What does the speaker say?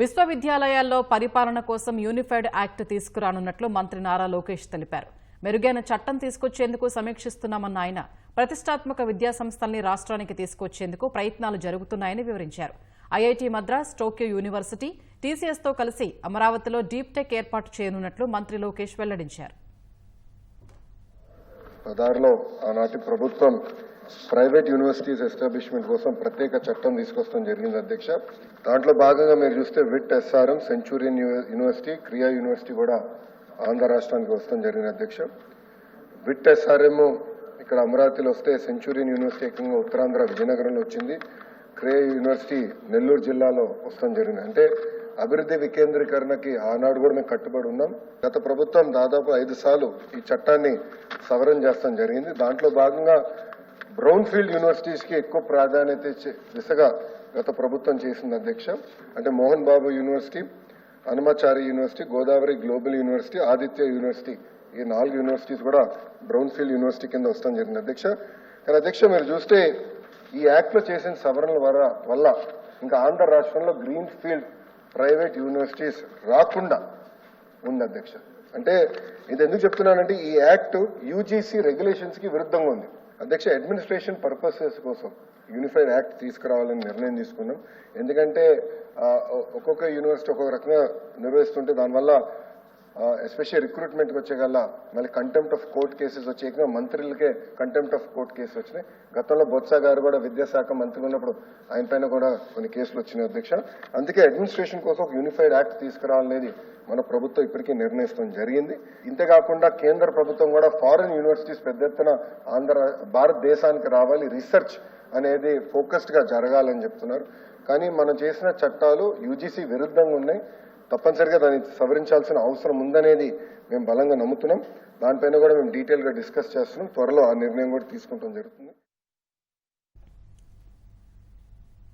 విశ్వవిద్యాలయాల్లో పరిపాలన కోసం యూనిఫైడ్ యాక్ట్ తీసుకురానున్నట్లు మంత్రి నారా లోకేష్ తెలిపారు. మెరుగైన చట్టం తీసుకొచ్చేందుకు సమీక్షిస్తున్నామన్న ఆయన ప్రతిష్టాత్మక విద్యా సంస్థల్ని రాష్ట్రానికి తీసుకొచ్చేందుకు ప్రయత్నాలు జరుగుతున్నాయని వివరించారు. ఐఐటి మద్రాస్ టోక్యో యూనివర్సిటీ టీసీఎస్తో కలిసి అమరావతిలో డీప్ టెక్ ఏర్పాటు చేయనున్నట్లు మంత్రి లోకేష్ వెల్లడించారు. ఆనాటి ప్రభుత్వం ప్రైవేట్ యూనివర్సిటీస్ ఎస్టాబ్లిష్మెంట్ కోసం ప్రత్యేక చట్టం తీసుకొస్తాం జరిగింది అధ్యక్ష. దాంట్లో భాగంగా మీరు చూస్తే VIT SRM Centurion University Krea University కూడా ఆంధ్ర రాష్ట్రానికి వస్తాం జరిగింది అధ్యక్ష. విట్ ఎస్ఆర్ఎం ఇక్కడ అమరావతిలో వస్తే సెంచురియన్ యూనివర్సిటీ ఏకంగా ఉత్తరాంధ్ర విజయనగరంలో వచ్చింది. క్రియా యూనివర్సిటీ నెల్లూరు జిల్లాలో వస్తాం జరిగింది. అంటే అభివృద్ధి వికేంద్రీకరణకి ఆనాడు కూడా మేము కట్టుబడి ఉన్నాం. గత ప్రభుత్వం దాదాపు ఐదు సార్లు ఈ చట్టాన్ని సవరణ చేస్తాం జరిగింది. దాంట్లో భాగంగా బ్రౌన్ ఫీల్డ్ యూనివర్సిటీస్కి ఎక్కువ ప్రాధాన్యత ఇచ్చే దిశగా గత ప్రభుత్వం చేసింది అధ్యక్ష. అంటే Mohan Babu University Hanumachari University Godavari Global University Aditya University ఈ నాలుగు యూనివర్సిటీస్ కూడా బ్రౌన్ ఫీల్డ్ యూనివర్సిటీ కింద వస్తాం జరిగింది అధ్యక్ష. కానీ అధ్యక్ష మీరు చూస్తే ఈ యాక్ట్లో చేసిన సవరణల వల్ల వల్ల ఇంకా ఆంధ్ర రాష్ట్రంలో గ్రీన్ ఫీల్డ్ ప్రైవేట్ యూనివర్సిటీస్ రాకుండా ఉంది అధ్యక్ష. అంటే ఇది ఎందుకు చెప్తున్నానంటే ఈ యాక్ట్ యూజీసీ రెగ్యులేషన్స్కి విరుద్ధంగా ఉంది. అధ్యక్ష అడ్మినిస్ట్రేషన్ పర్పసెస్ కోసం యూనిఫైడ్ యాక్ట్ తీసుకురావాలని నిర్ణయం తీసుకున్నాం. ఎందుకంటే ఒక్కొక్క యూనివర్సిటీ ఒక్కొక్క రకంగా నిర్వహిస్తుంటే దానివల్ల ఎస్పెషల్లీ రిక్రూట్మెంట్కి వచ్చే మళ్ళీ కంటెంప్ట్ ఆఫ్ కోర్ట్ కేసెస్ వచ్చే మంత్రులకే కంటెంప్ట్ ఆఫ్ కోర్ట్ కేసు వచ్చినాయి. గతంలో బొత్స గారు కూడా విద్యాశాఖ మంత్రి ఉన్నప్పుడు ఆయన పైన కూడా కొన్ని కేసులు వచ్చినాయి అధ్యక్ష. అందుకే అడ్మినిస్ట్రేషన్ కోసం ఒక యూనిఫైడ్ యాక్ట్ తీసుకురావాలనేది మన ప్రభుత్వం ఇప్పటికీ నిర్ణయిస్తాం జరిగింది. ఇంతేకాకుండా కేంద్ర ప్రభుత్వం కూడా ఫారిన్ యూనివర్సిటీస్ పెద్ద ఎత్తున ఆంధ్ర భారతదేశానికి రావాలి రీసెర్చ్ అనేది ఫోకస్డ్గా జరగాలని చెప్తున్నారు. కానీ మనం చేసిన చట్టాలు యూజీసీ విరుద్ధంగా ఉన్నాయి. తప్పనిసరిగా దాన్ని సవరించాల్సిన అవసరం ఉందనేది మేము బలంగా నమ్ముతున్నాం. దానిపైన కూడా మేము డీటెయిల్గా డిస్కస్ చేస్తున్నాం. త్వరలో ఆ నిర్ణయం కూడా తీసుకుంటాం జరుగుతుంది.